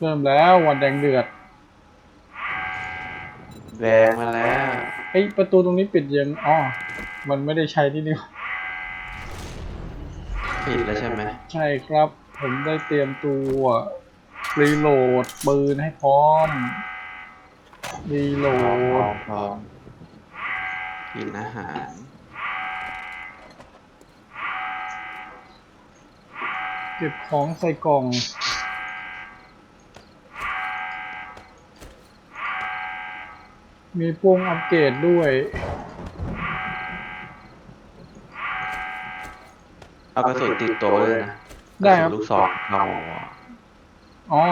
เริ่มแล้ววันแดงเดือดแดงมาแล้วเอ้ยประตูตรงนี้ปิดยังอ๋อมันไม่ได้ใช้ที่นี่ผิดแล้วใช่ไหมใช่ครับ ผมได้เตรียมตัวรีโหลดปืนให้พร้อมรีโหลพร้อดมพร้อมกินอาหาร เก็บของใส่กล่อง มีปุ่มอัปเกรดด้วยเอากระสุนติดตัวเลยนะได้ครับ กะสุนลูกซองเอาอ๋อ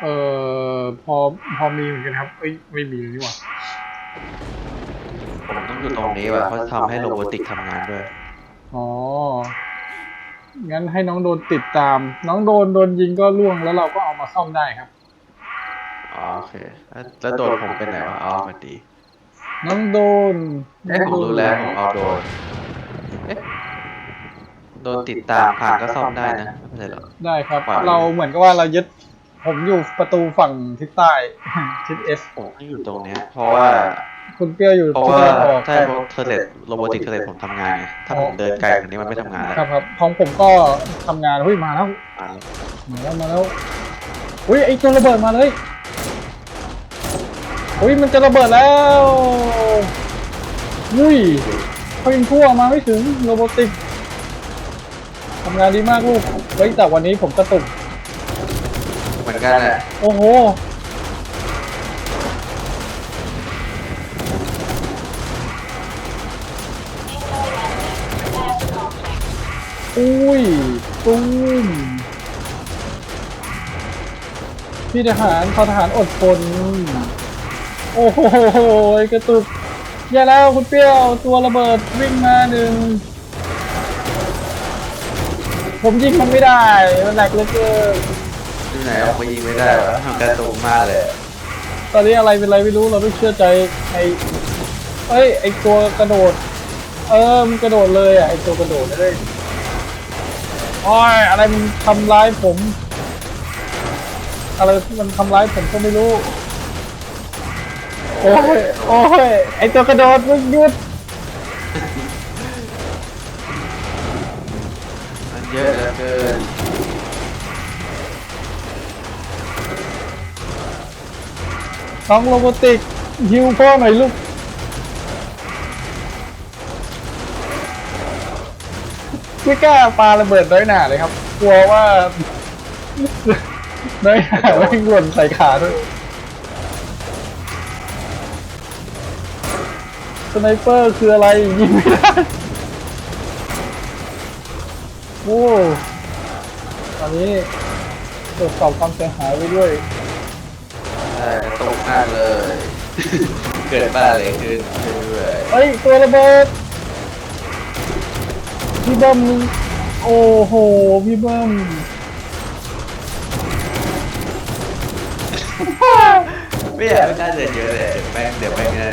เออพอ พอมีเหมือนกันครับ เอ้ย ไม่มีเลยนี่หว่า ผมต้องอยู่ตรงนี้ว่ะเพราะทำให้โรบอติกทำงานด้วย อ๋อ งั้นให้น้องโดนติดตาม น้องโดนโดนยิงก็ล่วงแล้วเราก็เอามาซ่อมได้ครับ อ๋อโอเคแล้วแล้วโดนผมเป็นไหนวะอ๋อมาดี น้องโดนเอ๊ะผมรู้แล้วผมเอาโดนเอ๊ะโดนติดตามผ่านก็ซ่อมได้นะไม่ใช่เหรอได้ครับฝ่ายเราเหมือนกับว่าเรายึด ผมอยู่ประตูฝั่งทิศใต้ ทิศเอสผมก็อยู่ตรงเนี้ยเพราะว่า คุณเปรี้ยวอยู่เพราะทิศว่าตะวันออก ใช่เพราะเทเลตโรบอติกเทเลตผมทำงานไงถ้าผมเดินไกลกว่านี้มันไม่ทำงานแล้วครับครับของผมก็ทำงานเฮ้ยมาแล้วอ่ามาแล้วมาแล้วอุ้ยไอตัวระเบิดมาเลย อุ้ยมันจะระเบิดแล้วอุ้ยเขายิงทั่วมาไม่ถึงโรบอติกทำงานดีมากลูกเฮ้ยแต่วันนี้ผมกระตุก เหมือนกันแหละโอ้โห อุ้ยตุ้มพี่ทหารทอทหารอดทน โอ้โหกระตุกอย่าแล้วคุณเปรี้ยวตัวระเบิดวิ่งมาหนึ่งผมยิงมันไม่ได้มันแหลกเหลือเกินที่ไหนออกมายิงไม่ได้วะทำกระตุกมากเลย ตอนนี้อะไรเป็นอะไรไม่รู้เราต้องเชื่อใจไอ้เอ้ยไอ้ตัวกระโดด เออมันกระโดดเลยอะไอ้ตัวกระโดดเลยโอ้ยอะไรมันทำร้ายผม อะไรที่มันทำร้ายผมก็ไม่รู้ โอ้ย โอ้ย ไอตัวกระโดดมึงหยุดมันเยอะเหลือเกินน้องโรบอติกฮิวพ่อหน่อยลูก ไม่กล้าปาระเบิดน้อยหนาเลยครับ กลัวว่า น้อยหนาไม่งหล่นใส่ขาด้วย สไนเปอร์คืออะไรยิงไม่ได้โอ้ตอนนี้ตรวจสอบความเสียหายไปด้วยใช่กระตุกมากเลย เกิดบ้าอะไรขึ้นเรื่อยเฮ้ยตัวระเบิดพี่เบิ้มมึงโอ้โหพี่เบิ้มๆไม่อยากไม่กล้าเดินเยอะเลยเดี๋ยวแม่งเดี๋ยวแม่งนะ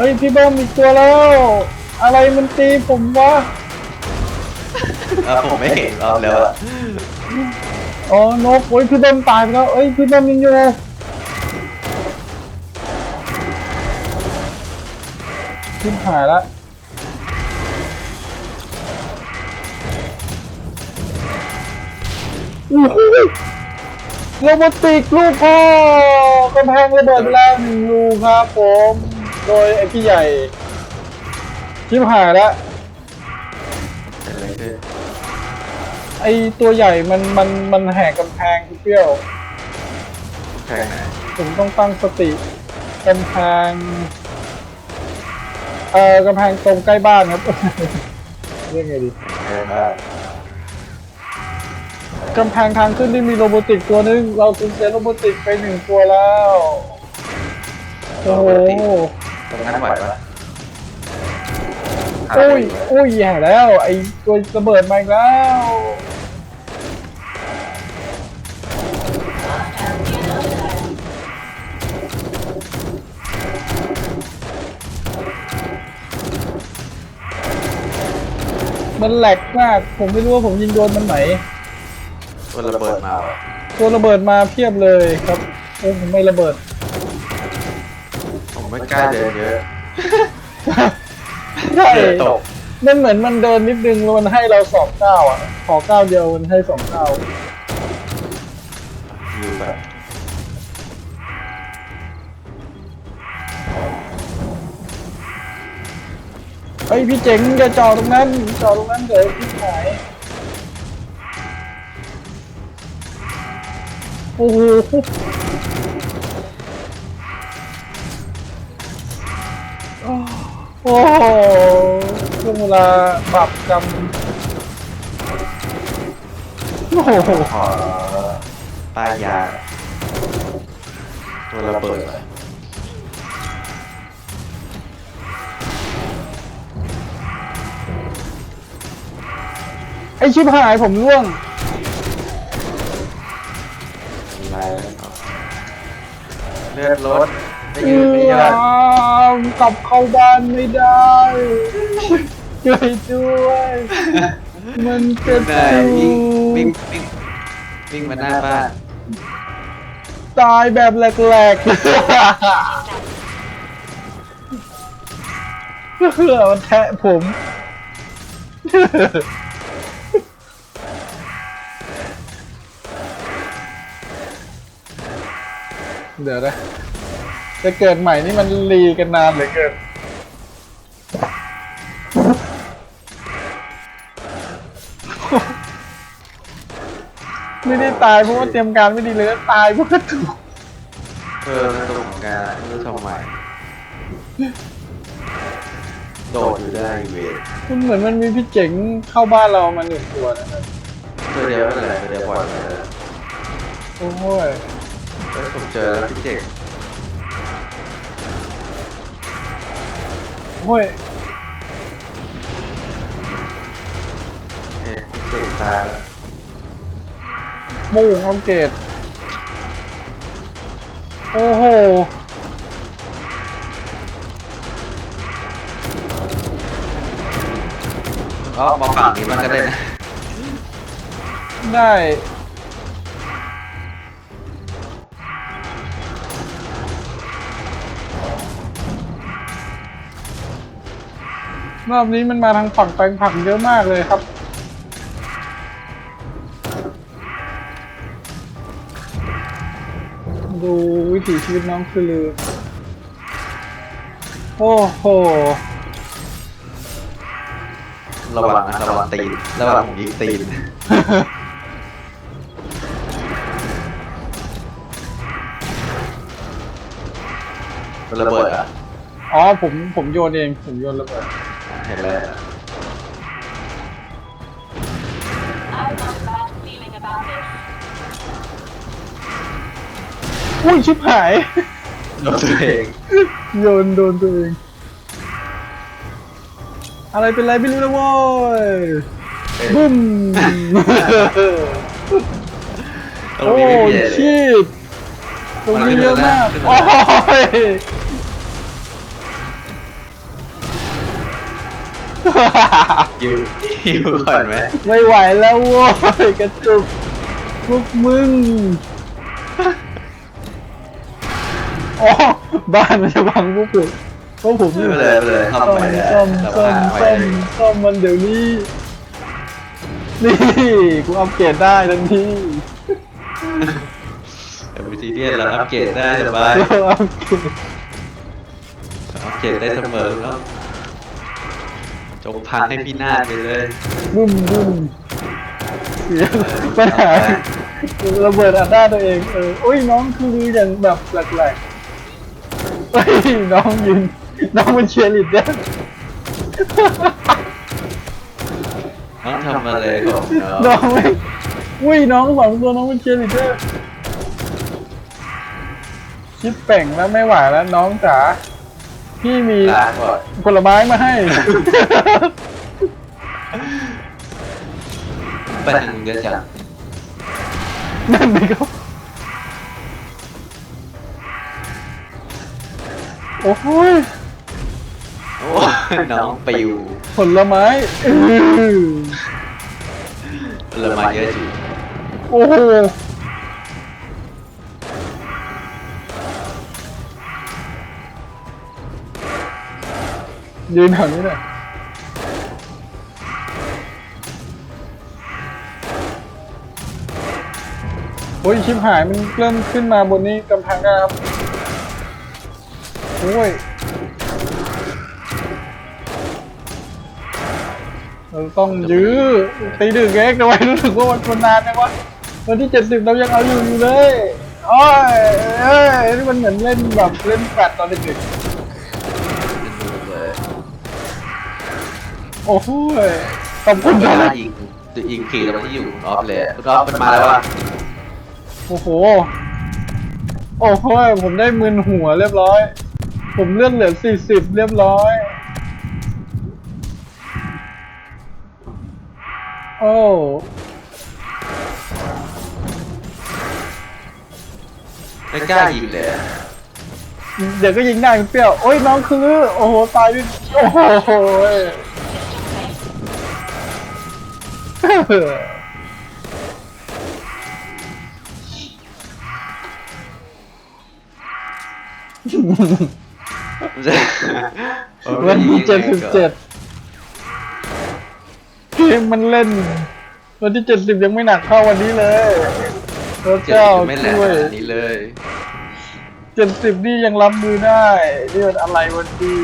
เฮ้ยพี่เบิ้มอีกตัวแล้ว อะไรมันตีผมวะเออผมไม่เห็นรอบแล้วอะอ๋อนกโอ้ยพี่เบิ้มตายไปแล้วเอ้ยพี่เบิ้มยังอยู่ขึ้นหายละอู้หูโรบอติกลูกพ่อกำแพงระเบิดไปแล้วหนึ่งรูครับผม โดยไอ้พี่ใหญ่ชิบหายละเกิดอะไรขึ้นไอ้ตัวใหญ่มันมันมันแหกกำแพงพี่เปรี้ยวแข่งไหนผมต้องตั้งสติกำแพงเอ่อกำแพงตรงใกล้บ้านครับ เรียกไงดีแข่งบ้างกำแพงทางขึ้นที่มีโรบอติกตัวนึง เราสูญเสียโรบอติกไปหนึ่งตัวแล้ว โอ้โห ตรงนั้นไหวปะอุ้ยอุ้ยแย่แล้ว ไอ้ตัวระเบิดมาอีกแล้วมันแหลกมาก ผมไม่รู้ว่าผมยิงโดนมันไหน ตัวระเบิดมาว่ะตัวระเบิดมาเพียบเลยครับโอ้ผมไม่ระเบิดผมไม่กล้าเดินเยอะใช่เดินตกมันเหมือนมันเดินนิดนึงแล้วมันให้เราสองก้าวอะ ขอก้าวเดียวมันให้สองก้าวอยู่แบบเฮ้ยพี่เจ๋งจะจอดตรงนั้นจอดตรงนั้นเดี๋ยวพี่หายโอ้โห โอ้โหช่วงเวลาบาปกรรมโอ้โหขอป้ายยา ตัวระเบิดอะไอชิบหายผมร่วงอะไรนะครับเลือดรถ ไม่ยืนไม่ยันกลับเข้าบ้านไม่ได้ช่วยด้วย มันจะไหนวิ่งวิ่งวิ่งวิ่งมาหน้าบ้านตายแบบแหลกๆเพื่อมันแทะผม เดี๋ยวนะ จะเกิดใหม่นี่มันรีกันนานเหลือเกินไม่ได้ตายเพราะว่าเตรียมการไม่ดีเลยตายเพราะกระตุกเออมันตรงเหมือนกันไม่รู้ทำไมโดดอยู่ได้เวทมันเหมือนมันมีพี่เจ๋งเข้าบ้านเรามาหนึ่งตัวนะครับตัวเดียวไม่เป็นไรตัวเดียวปล่อยไปเลยโอ้ยเฮ้ยผมเจอแล้วพี่เจ๋ง โอ้ยเอ๊ะพี่เจ๋งตายแล้วหมู่อัปเกรดโอ้โหอ๋อมาฝั่งนี้มันก็ได้นะได้ รอบนี้มันมาทางฝั่งแปลงผักเยอะมากเลยครับดูวิถีชีวิตน้องคือลือ โอ้โห ระวังนะระวังตีนระวังผมยิงตีนระเบิดอะ อ๋อ ผม ผมโยนเอง ผมโยนระเบิดเห็นแล้ว I have a bad feeling about this. อุ้ยชิบหาย โดนตัวเองโยนโดนตัวเอง อะไรเป็นไรไม่รู้นะโว้ยบึ้มตรงโอ้นี้ไม่มีอะไรเลยชีพตรงนี้เยอะมากขึ้นโอ้มาย ยิวยิวก่อนไหมไม่ไหวแล้วโว้ยกระจุกพวกมึงอ๋อบ้านมันจะบังพวกผมพวกผมไม่นี่เป็นไรไม่เป็นไรเข้าซ่อมไปแล้วซ่อมแต่ซ่อว่ามไว้ซ่อมซ่อมมันเดี๋ยวนี้ นี่กูอัปเกรดได้ทันทีแต่วิธีเรียนเราอัปเกรดได้สบายกูอัปเกรดอัปเกรดได้เสมอแล้ว จงพังให้พี่นาศไปเลยบุ้มบุ้มเสียปัญหาระเบิดอัดหน้าตัวเองเอออุ้ยน้องคืออย่างแบบแปลกๆเฮ้ยน้องยืนน้องมันเชียร์ลีดเดอร์น้องทำอะไรของน้น้อองงไม่อุ้ยน้องสองตัวน้องมันเชียร์ลีดเดอร์คิดแป่งแล้วไม่ไหวแล้วน้องจ๋า พี่มีลาก่อนผลไม้มาให้ ไปทางเยอะจังนั่นนี่ครับ โอ้โหยโอ้น้องปิวผลไม้อื้อผลไม้เยอะจริงโอ้โห ยืนแถวนี้หน่อยโอ้ยชิบหายมันเริ่มขึ้นมาบนนี้กำแพงได้ครับโอ้ยเราต้องยื้อตีดึกเองทำไมรู้สึกว่ามันมันนานจังวะวันที่เจ็ดสิบเรายังเอาอยู่อยู่เลยโอ้ยเอ้ยนี่มันเหมือนเล่นแบบเล่นแฟลตตอนเด็กๆ โอ้โหยขอบคุณคุณคจะรับยิงจะยิงขี่เราที่อยู่ออฟเลยคุณออฟมันมาแล้วอะโอ้โห โอ้โห ผมได้มืนหัวเรียบร้อย ผมเลื่อนเหลือสี่สิบเรียบร้อย โอ้ไม่กล้ายิงเลยอะเดี๋ยวก็ยิงได้คุณเปรี้ยว โอ้ยน้องคือ โอ้โห ตายด้วยโอ้โหยมันจะ วันที่เจ็ดสิบเจ็ดเกมมันเล่น วันที่เจ็ดสิบยังไม่หนักเท่าวันนี้เลยพระเจ็ดเจ้าสิบไม่แหลกช่วยขนาดนี้เลยเจ็ดสิบนี่ยังรับมือได้ นี่มันอะไรวันดี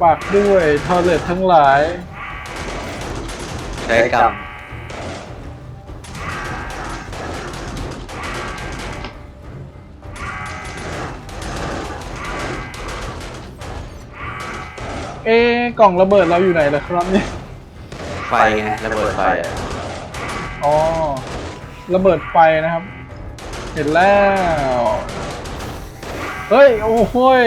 ฝากด้วยทอเลตทั้งหลาย ใช้กรรมเอ๊ะกล่องระเบิดเราอยู่ไหนล่ะครับเนี่ย ไฟไงระเบิดไฟอะอ๋อ ระเบิดไฟนะครับ เห็นแล้ว เฮ้ย โอ้โหย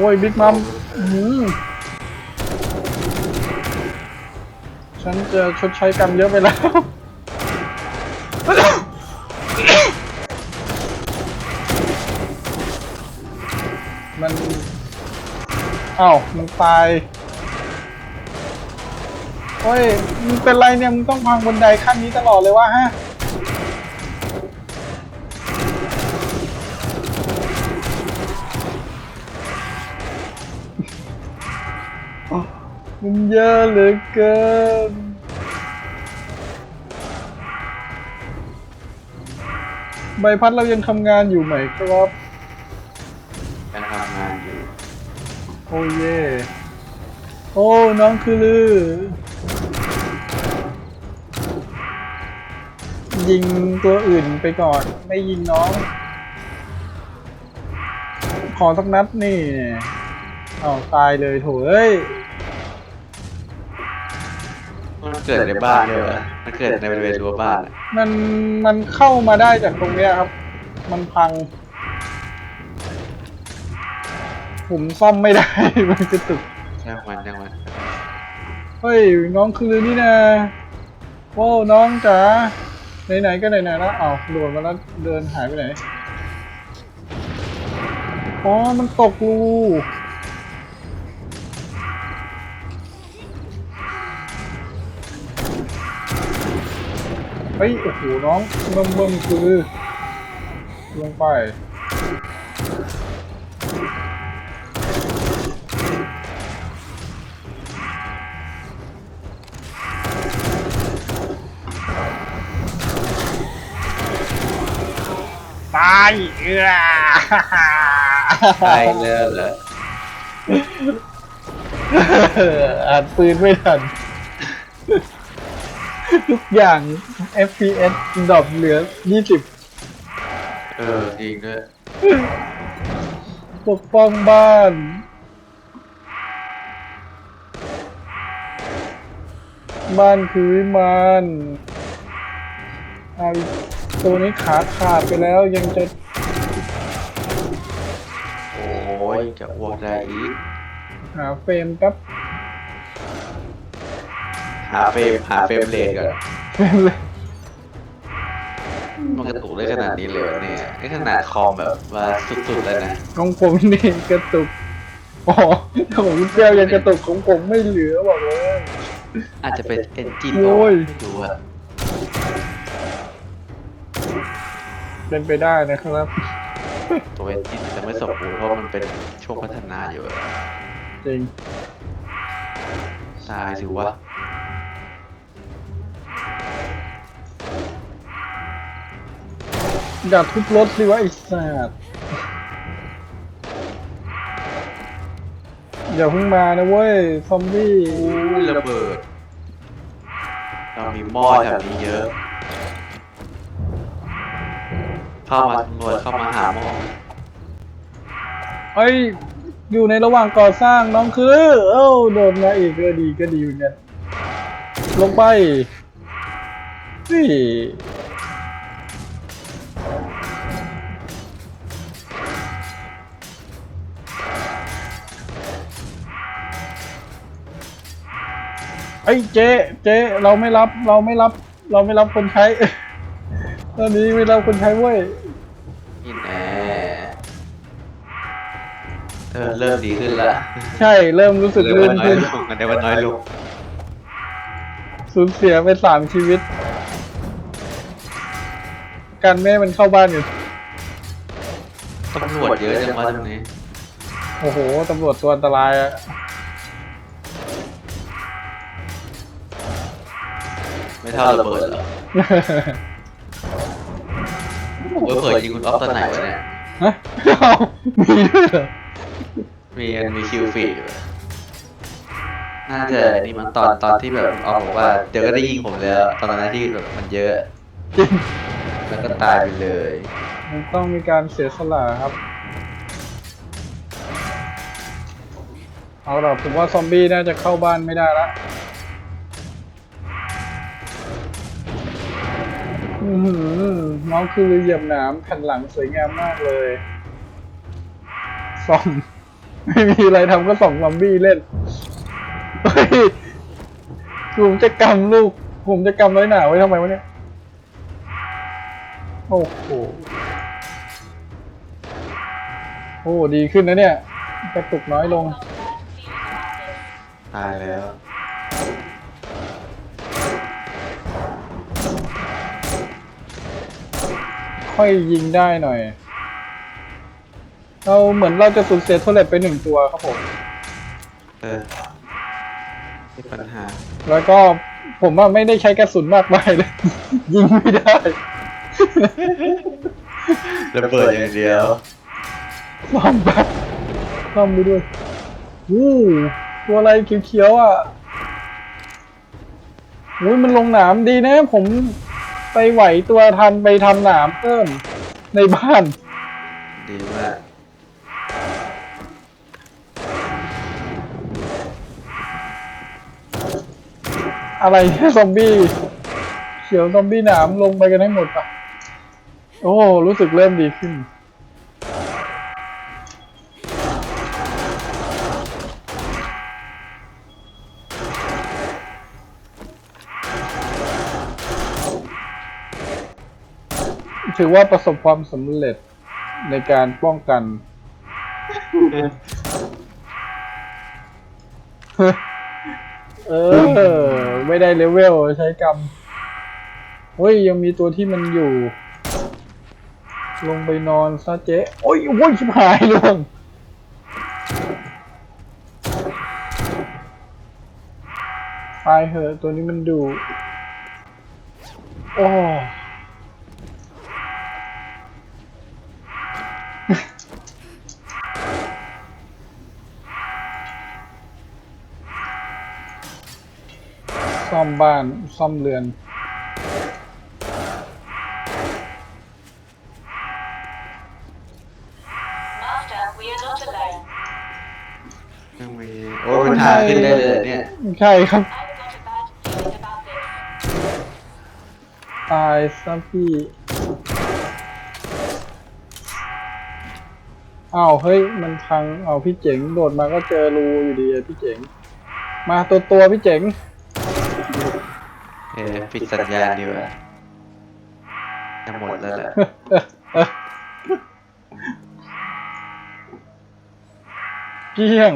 อ้ยบิ๊กมัมหือฉันจะชดใช้กรรมเยอะไปแล้วมันอ้าวมันตาย โอ้ย มึงเป็นไรเนี่ย มึงต้องพังบนไดขั้นนี้ตลอดเลยวะฮะ มันเยอะเหลือเกินใบพัดเรายังทำงานอยู่ไหมครับ ยังทำงานอยู่ โอ้เย่โอ้น้องคือลือ ยิงตัวอื่นไปก่อน ไม่ยิงน้อง ขอสักนัดนี่อ้าวตายเลยโถเอ้ย มันเกิดในบ้านเลยวะมันเกิดในบริเวณรั้วบ้านอะมันมันเข้ามาได้จากตรงเนี้ยครับ มันพัง ผมซ่อมไม่ได้ มันจะตึกช่างมันช่างมันเฮ้ยน้องคือนี่นะโว้น้องจ๋าไหนๆก็ไหนๆแล้วอ้าวโดดมาแล้วเดินหายไปไหนอ๋อมันตกรู เฮ้ย โอ้โห น้องเบิ่มเบิ่มคือลงไป ตายเอือใช่แล้วเหรออ่านปืนไม่ทัน ทุกอย่าง FPS ดรอปเหลือ 20 เออจริงด้วยปกป้องบ้าน บ้านคือวิมานเอาอีกตัวนี้ขาขาดไปแล้วยังจะ โอ้ยจะอ้วกได้อีกหาเฟรมแป๊บ หาเฟรมหาเฟรมเรทก่อนเฟรมเลยมันกระตุกได้ขนาดนี้เลยวะเนี่ยนี่ขนาดคอมแบบว่าสุดๆแล้วนะของผมนี่กระตุกอ๋อของคุณแก้วยังกระตุกของผมไม่เหลือบอกเลย อาจจะเป็นเอนจินโอ้ยไม่รู้อะเป็นไปได้นะครับ ตัวเอนจินจะไม่สมบูรณ์เพราะมันเป็นช่วงพัฒนาอยู่อะจริง ตายสิวะ อย่าทุบรถสิวะไอ้สัตว์อย่าเพิ่งมานะเว้ย ซอมบี้อุ้ยระเบิด เรามีหม้อแถวนี้เยอะ เข้ามาตำรวจเข้ามาหาหม้อเอ้ย อยู่ในระหว่างก่อสร้างน้องคือ เอ้าโดดมาอีกก็ดีก็ดีเหมือนกันลงไปนี่ อ้ยเจ๊เจ๊เราไม่รับเราไม่รับ เราไม่รับคนใช้ ตอนนี้ไม่รับคนใช้เว้ยอินแอร์เออเริ่มดีขึ้นละใช่เริ่มรู้สึกเริ่มลื่ว่านน้อยขึ้นลงกันได้ว่าน้อยลงสูญเสียไปสามชีวิตกันแม่ให้มันเข้าบ้านอยู่ตำรวจเยอะจังวะตรงนี้โอ้โหตำรวจตัวอันตรายอะ ไม่เท่าระเบิดเหรอผมก็เปิดยิงคุณออฟตอนไหนวะเนี่ย ฮะเอามีด้วยเหรอมีมีคิวฟีดอยู่น่าจะนี่มันตอนตอนที่แบบออฟบอกว่า เดี๋ยวก็ได้ยิงผมแล้ว ตอนนั้นที่แบบมันเยอะ จริงแล้วก็ตายไปเลย มันต้องมีการเสียสละครับ เอาล่ะผมว่าซอมบี้น่าจะเข้าบ้านไม่ได้ละ น้องคือเหยียบหนามแผ่นหลังสวยงามมากเลยส่อง ไม่มีอะไรทำก็ส่องซอมบี้เล่นผมจะกำลูกผมจะกำน้อยหนาไว้ทำไมวะเนี่ย โอ้โห โอ้ดีขึ้นนะเนี่ย กระตุกน้อยลง ตายแล้ว ค่อยยิงได้หน่อย เราเหมือนเราจะสูญเสียโทเลตไปหนึ่งตัวครับผม เออมีปัญหา แล้วก็ผมว่าไม่ได้ใช้กระสุนมากมายเลย ยิงไม่ได้ ระเบิดอย่างเดียวซ่อมแบบซ่อมไปด้วยวู้ตัวอะไรเขียวๆอะอุ้ยมันลงหนามดีนะ ผม ไปไหวตัวทันไปทำหนามเพิ่มในบ้าน ดีมากอะไรเนี่ยซอมบี้เขียวซอมบี้หนามลงไปกันให้หมดปะโอ้ รู้สึกเริ่มดีขึ้น ถือว่าประสบความสำเร็จในการป้องกัน เออ ไม่ได้เลเวลใช้กรรม เฮ้ย ยังมีตัวที่มันอยู่ ลงไปนอนซะเจ๊ โอ้ยโอ้ยชิบหายลงตายเหอะตัวนี้มันดู โอ้ ซ่อมบ้านซ่อมเรือน Master, we are not alone. ยังมีโอ้ยปัญหาขึ้นได้เลยเนี่ย ใช่ครับ I've got a bad feeling about this. ตายซะพี่อ้าวเฮ้ย มันพังอ้าวพี่เจ๋ง โดดมาก็เจอรูอยู่ดีอะพี่เจ๋ง มาตัวตัวพี่เจ๋งเออ ปิดสัญญาณดีกว่าจะหมดแล้วแหละเกลี้ยง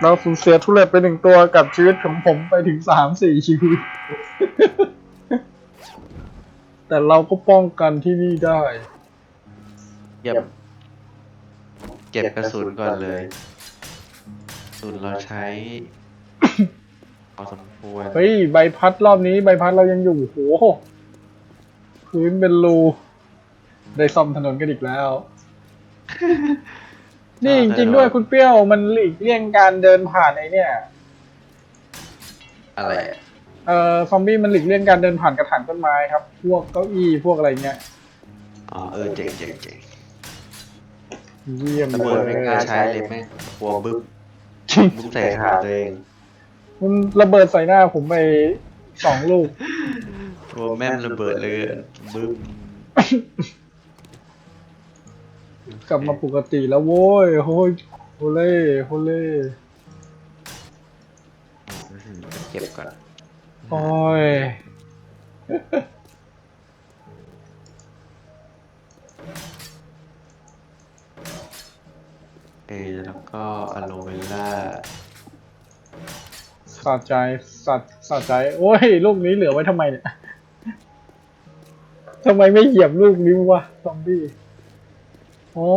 เราสูญเสียทุเรศไปหนึ่งตัวกับชีวิตของผมไปถึงสามสี่ชีวิต แต่เราก็ป้องกันที่นี่ได้ เก็บ เก็บกระสุนก่อนเลยกระสุนเราใช้ พอสมควรเฮ้ยใบพัดรอบนี้ใบพัดเรายังอยู่โหพื้นเป็นรูได้ซ่อมถนนกันอีกแล้ว นี่จริงๆด้วยคุณเปรี้ยวมันหลีกเลี่ยงการเดินผ่านไอเนี่ย อะไรอะเอ่อซอมบี้มันหลีกเลี่ยงการเดินผ่านกระถางต้นไม้ครับ พวกเก้าอี้พวกอะไรเงี้ย อ๋อเออเจ๋งเจ๋งเจ๋งเยี่ยมระเลเบิดไม่กล้ายใช้เลยแม่งกลัวบึ้มบึ้มใส่ขาตัวเอง มันระเบิดใส่หน้าผมไปสองลูกกลัวแม่มระเบิดเลยบึ้มกลับมาปกติแล้วโว้ยโฮ้ยโฮเล่โฮเล่เก็บก่อนโอ้ยเออแล้วก็อะโลเวล่า สะใจสัตสะใจ โอ้ย ลูกนี้เหลือไว้ทำไมเนี่ยทำไมไม่เหยียบลูกนี้วะซอมบี้อ๋อ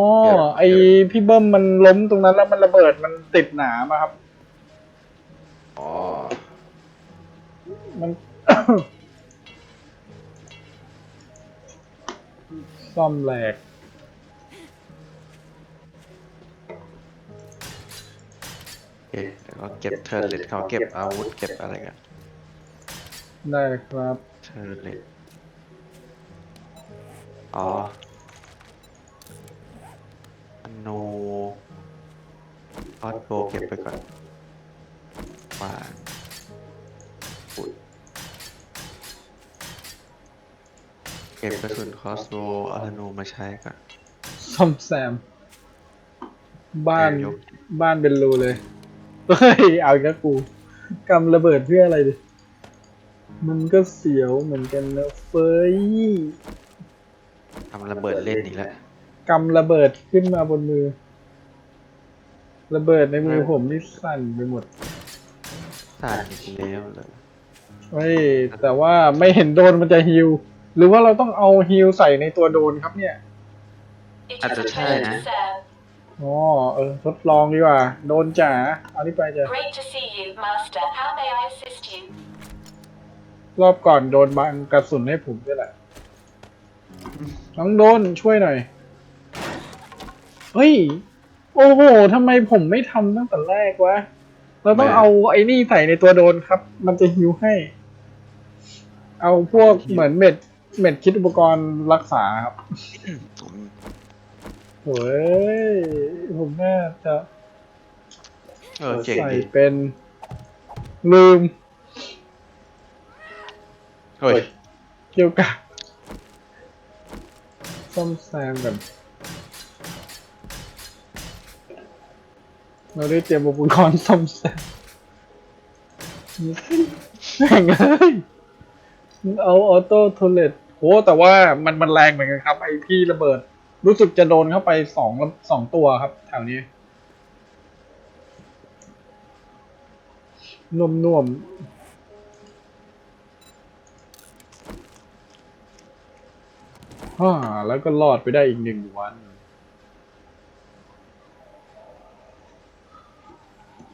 ไอพี่เบิ้มมันล้มตรงนั้นแล้วมันระเบิดมันติดหนามอะครับอ๋อมันซ่อมแหลก เคแล้วก็เก็บเทอร์เลตเขาเก็บอาวุธเก็บอะไรกันได้ครับเทอร์เลตอ๋ออันโนออสโกเก็บไปก่อนว่าอุ๊ยเก็บกระสุนคอสโบอาราโนมาใช้ก่อนซ่อมแซม บ้านเออยกบ้านเป็นรูเลย เฮ้ยเอาอีกแล้วกูกำระเบิดเพื่ออะไรดิ มันก็เสียวเหมือนกันนะเฟยทำระเบิดเล่นอีกแล้วกำระเบิดขึ้นมาบนมือ ระเบิดในมือผมนี่สั่นไปหมดสาดอีกแล้วเลยเฮ้ยแต่ว่าไม่เห็นโดนมันจะฮิว หรือว่าเราต้องเอาฮิวใส่ในตัวโดนครับเนี่ย It อาจ is จะ a ใช่ pleasure นะ to serve. อ๋อเออทดลองดีกว่า โดนจ๋าเอานี่ไปจ้ะ Great to see you, Master. How may I assist you? รอบก่อนโดนบังกระสุนให้ผมด้วยแหละน้องโดนช่วยหน่อย เฮ้ย โอ้โหทำไมผมไม่ทำตั้งแต่แรกวะ เราต้องไม่ เอาไอ้นี่ใส่ในตัวโดนครับ มันจะฮิวให้ เอาพวกเหมือนเม็ดเม็ดคิดอุปกรณ์รักษาครับ โอ้ยผมน่าจะเออเจ๋งใส่ดีเป็นลืมเฮ้ยเกี่ยวกับซ่อมแซมกันเราได้เตรียมอุปกรณ์ซ่อมแซมแม่งเลยมึงเอาออโต้โทเลตโหแต่ว่ามันมันแรงเหมือนกันครับไอพี่ระเบิด รู้สึกจะโดนเข้าไปสองสองตัวครับ แถวนี้นุ่มนุ่มๆฮ่าแล้วก็รอดไปได้อีกหนึ่งวัน